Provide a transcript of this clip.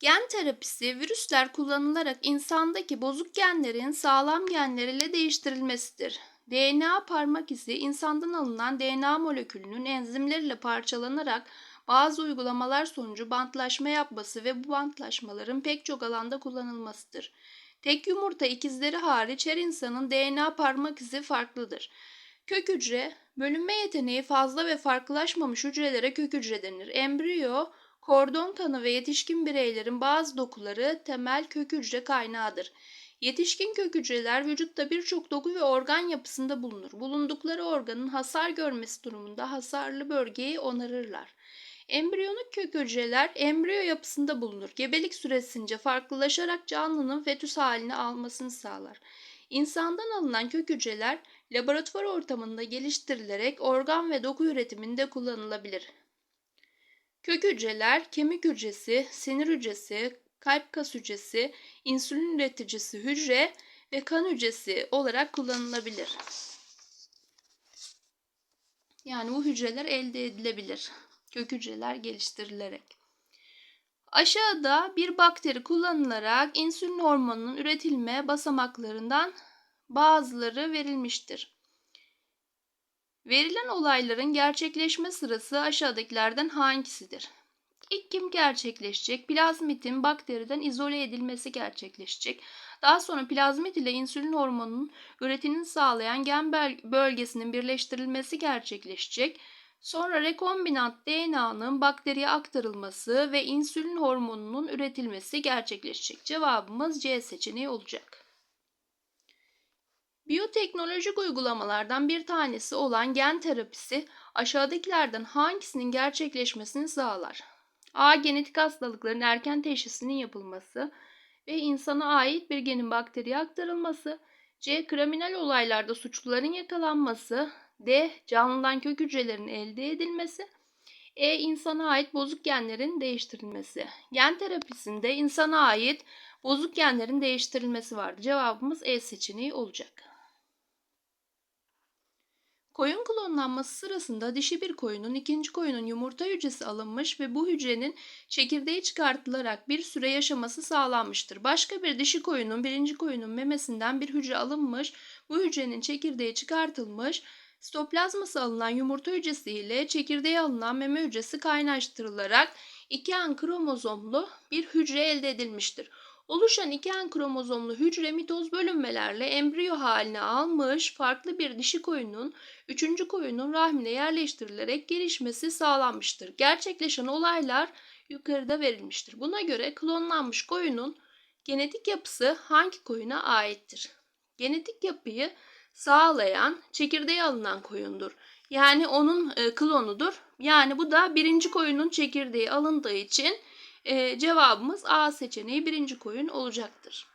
Gen terapisi virüsler kullanılarak insandaki bozuk genlerin sağlam genler ile değiştirilmesidir. DNA parmak izi insandan alınan DNA molekülünün enzimlerle parçalanarak bazı uygulamalar sonucu bantlaşma yapması ve bu bantlaşmaların pek çok alanda kullanılmasıdır. Tek yumurta ikizleri hariç her insanın DNA parmak izi farklıdır. Kök hücre, bölünme yeteneği fazla ve farklılaşmamış hücrelere kök hücre denir. Embriyo, kordon kanı ve yetişkin bireylerin bazı dokuları temel kök hücre kaynağıdır. Yetişkin kök hücreler vücutta birçok doku ve organ yapısında bulunur. Bulundukları organın hasar görmesi durumunda hasarlı bölgeyi onarırlar. Embriyonik kök hücreler embriyo yapısında bulunur. Gebelik süresince farklılaşarak canlının fetüs halini almasını sağlar. İnsandan alınan kök hücreler laboratuvar ortamında geliştirilerek organ ve doku üretiminde kullanılabilir. Kök hücreler kemik hücresi, sinir hücresi, kalp kas hücresi, insülin üreticisi hücre ve kan hücresi olarak kullanılabilir. Yani bu hücreler elde edilebilir. Kök hücreler geliştirilerek. Aşağıda bir bakteri kullanılarak insülin hormonunun üretilme basamaklarından bazıları verilmiştir. Verilen olayların gerçekleşme sırası aşağıdakilerden hangisidir? İlk kim gerçekleşecek? Plazmitin bakteriden izole edilmesi gerçekleşecek. Daha sonra plazmit ile insülin hormonunun üretimini sağlayan gen bölgesinin birleştirilmesi gerçekleşecek. Sonra rekombinant DNA'nın bakteriye aktarılması ve insülin hormonunun üretilmesi gerçekleşecek. Cevabımız C seçeneği olacak. Biyoteknolojik uygulamalardan bir tanesi olan gen terapisi aşağıdakilerden hangisinin gerçekleşmesini sağlar? A. Genetik hastalıkların erken teşhisinin yapılması ve insana ait bir genin bakteriye aktarılması. C. Kriminal olaylarda suçluların yakalanması. D. Canlıdan kök hücrelerin elde edilmesi. E. insana ait bozuk genlerin değiştirilmesi. Gen terapisinde insana ait bozuk genlerin değiştirilmesi vardı. Cevabımız E seçeneği olacak. Koyun klonlanması sırasında dişi bir koyunun ikinci koyunun yumurta hücresi alınmış ve bu hücrenin çekirdeği çıkartılarak bir süre yaşaması sağlanmıştır. Başka bir dişi koyunun birinci koyunun memesinden bir hücre alınmış, bu hücrenin çekirdeği çıkartılmış, sitoplazması alınan yumurta hücresi ile çekirdeğe alınan meme hücresi kaynaştırılarak iki en kromozomlu bir hücre elde edilmiştir. Oluşan iki en kromozomlu hücre mitoz bölünmelerle embriyo haline almış farklı bir dişi koyunun üçüncü koyunun rahmine yerleştirilerek gelişmesi sağlanmıştır. Gerçekleşen olaylar yukarıda verilmiştir. Buna göre klonlanmış koyunun genetik yapısı hangi koyuna aittir? Genetik yapıyı sağlayan çekirdeği alınan koyundur. Yani onun e, klonudur. Yani bu da birinci koyunun çekirdeği alındığı için e, cevabımız A seçeneği birinci koyun olacaktır.